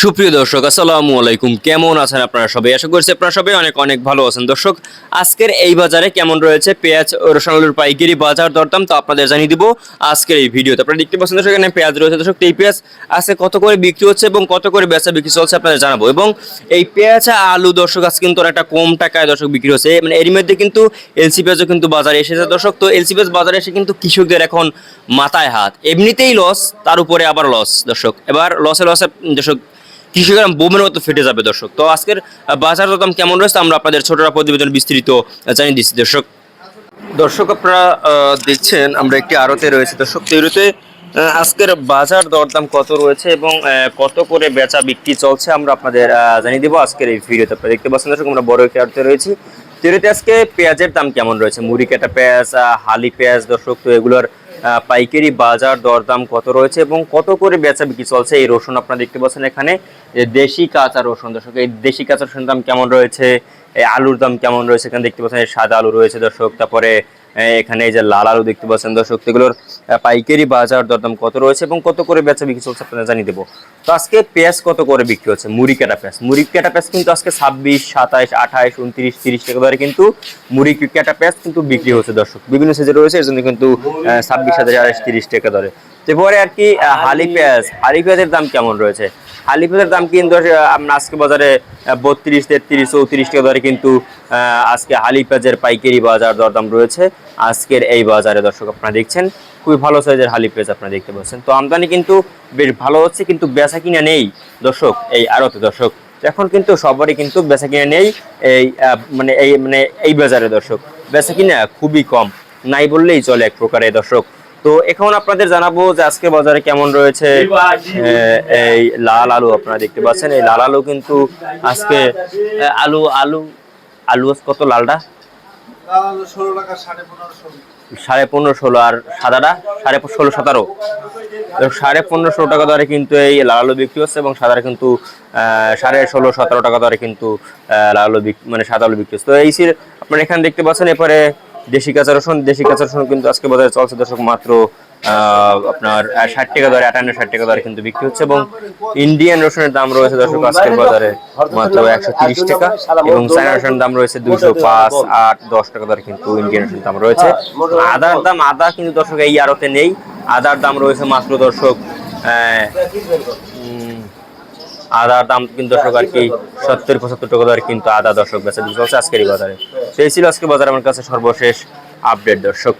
সুপ্রিয় দর্শক, আসসালামু আলাইকুম। কেমন আছেন আপনারা সবাই? আশা করছি আপনারা সবাই অনেক অনেক ভালো আছেন। দর্শক, আজকের এই বাজারে কেমন রয়েছে? পেঁয়াজ রসুন আলুর পাইকারি বাজার দরদাম তো আপনাদের জানিয়ে দিব আজকের এই ভিডিওতে। আপনারা দেখতে পাচ্ছেন দর্শক, এখানে পেঁয়াজ রয়েছে। দর্শক, এই পেঁয়াজ আজকে কত করে বিক্রি হচ্ছে এবং কত করে বেচা বিক্রি চলছে আপনাদের জানাব। এবং এই পেঁয়াজ আলু দর্শক, আজকে কিন্তু একটা কম টাকায় দর্শক বিক্রি হচ্ছে। মানে এর মধ্যে কিন্তু এলসি পেঁয়াজও কিন্তু বাজারে এসেছে। দর্শক, তো এলসি পেঁয়াজ বাজারে এসে কিন্তু কৃষকদের এখন মাথায় হাত। এমনিতেই লস তার উপরে আবার লস দর্শক। এবার লসে লসে দর্শক কৃষকেরা বোমের মতো ফেটে যাবে দর্শক। তো আজকের বাজার দাম কেমন রয়েছে আমরা আপনাদের ছোটরা প্রতিবেদন বিস্তৃত জানিয়ে দিচ্ছি। দর্শক দর্শক আপনারা দেখছেন আমরা একটি আড়তে রয়েছে। দর্শক তৈরিতে আজকের বাজার দরদাম কত রয়েছে এবং কত করে বেচা বিক্রি চলছে আমরা আপনাদের জানিয়ে দেবো আজকের এই ভিডিওতে। আপনারা দেখতে পাচ্ছেন দর্শক, আমরা বড় একটি আড়তে রয়েছি। তৈরিতে আজকে পেঁয়াজের দাম কেমন রয়েছে? মুড়ি, কাটা পেঁয়াজ হালি পেঁয়াজ দর্শক, তো এগুলোর পাইকারি বাজার দরদাম কত রয়েছে এবং কত করে বেচা বিক্রি চলছে? এই রসুন আপনারা দেখতে পাচ্ছেন এখানে দেশি কাঁচা রসুন। দর্শক, এই দেশি কাঁচা রসুন দাম কেমন রয়েছে? এই আলুর দাম কেমন রয়েছে? এখানে দেখতে পাচ্ছেন সাদা আলু রয়েছে দর্শক। তারপরে এখানে এই যে লাল আলু দেখতে পাচ্ছেন দর্শক এগুলোর পাইকারি বাজার দরদাম কত রয়েছে এবং কত করে বেচা বিক্রি চলছে আপনাদের জানিয়ে দেবো। তো আজকে পেঁয়াজ কত করে বিক্রি হচ্ছে? মুড়ি কাটা পেঁয়াজ। মুড়ি কাটা পেঁয়াজ কিন্তু আজকে ছাব্বিশ, সাতাইশ, আঠাইশ, উনত্রিশ, তিরিশ টাকা ধরে কিন্তু মুড়ি কাটা পেঁয়াজ কিন্তু বিক্রি হচ্ছে দর্শক। বিভিন্ন সাইজে রয়েছে, এর জন্য কিন্তু ছাব্বিশ হাজার, আড়াইশ, তিরিশ টাকা ধরে এরপরে আর কি হালি। পেঁয়াজ। হালি পেঁয়াজের দাম কেমন রয়েছে? হালি পেঁয়াজের দাম কিন্তু আপনার আজকে বাজারে বত্রিশ তেত্রিশ চৌত্রিশ টাকা ধরে কিন্তু আজকে হালি পেঁয়াজের পাইকারি বাজার দরদাম রয়েছে। আজকের এই বাজারে দর্শক আপনারা দেখছেন খুবই ভালো সাইজের হালি পেঁয়াজ আপনারা দেখতে পাচ্ছেন। তো আমদানি কিন্তু বেশ ভালো হচ্ছে কিন্তু বেচা কিনা নেই দর্শক এই আরতে দর্শক। এখন কিন্তু সবারই কিন্তু বেচা কিনা নেই এই মানে এই মানে এই বাজারে দর্শক। বেচা কিনা খুবই কম নাই বললেই চলে এক প্রকারে দর্শক। তো এখন আপনাদের জানাব যে আজকে বাজারে কেমন রয়েছে এই লাল আলু আপনারা দেখতে পাচ্ছেন। এই লাল আলু কিন্তু আজকে আলু আলু আলু কত লালটা? সাড়ে পনেরো ষোলো আর সাদাটা? সাড়ে ষোলো সতেরো। সাড়ে পনেরো ষোলো টাকা দরে কিন্তু এই লাল আলু বিক্রি হচ্ছে এবং সাদাটা কিন্তু সাড়ে ষোলো সতেরো টাকা দরে কিন্তু লাল আলু মানে সাদা আলু বিক্রি হচ্ছে। তো এই আপনারা এখানে দেখতে পাচ্ছেন, এরপরে দেশি কাঁচা রসুন, দেশি কাঁচা রসুন কিন্তু আজকে বাজারে চলছে দর্শক মাত্র আপনার ষাট টাকা দরে, আটান্ন, ষাট টাকা দরে কিন্তু বিক্রি হচ্ছে এবং ইন্ডিয়ান রসুনের দাম রয়েছে দর্শক আজকের বাজারে মাত্র একশো তিরিশ টাকা এবং চায়না রসুনের দাম রয়েছে দুইশো পাঁচ, আট, দশ টাকা দরে কিন্তু ইন্ডিয়ান রসুনের দাম রয়েছে। আদার দাম, আদা কিন্তু দর্শক এই আড়তে নেই, আদার দাম রয়েছে মাত্র দর্শক আদার দাম কিন্তু দর্শক আর কি সত্তর, পঁচাত্তর টাকা দরে কিন্তু আদা দর্শক বেচা চলছে আজকের বাজারে। সেই ছিল আজকে বাজার আমার কাছে সর্বশেষ আপডেট দর্শক।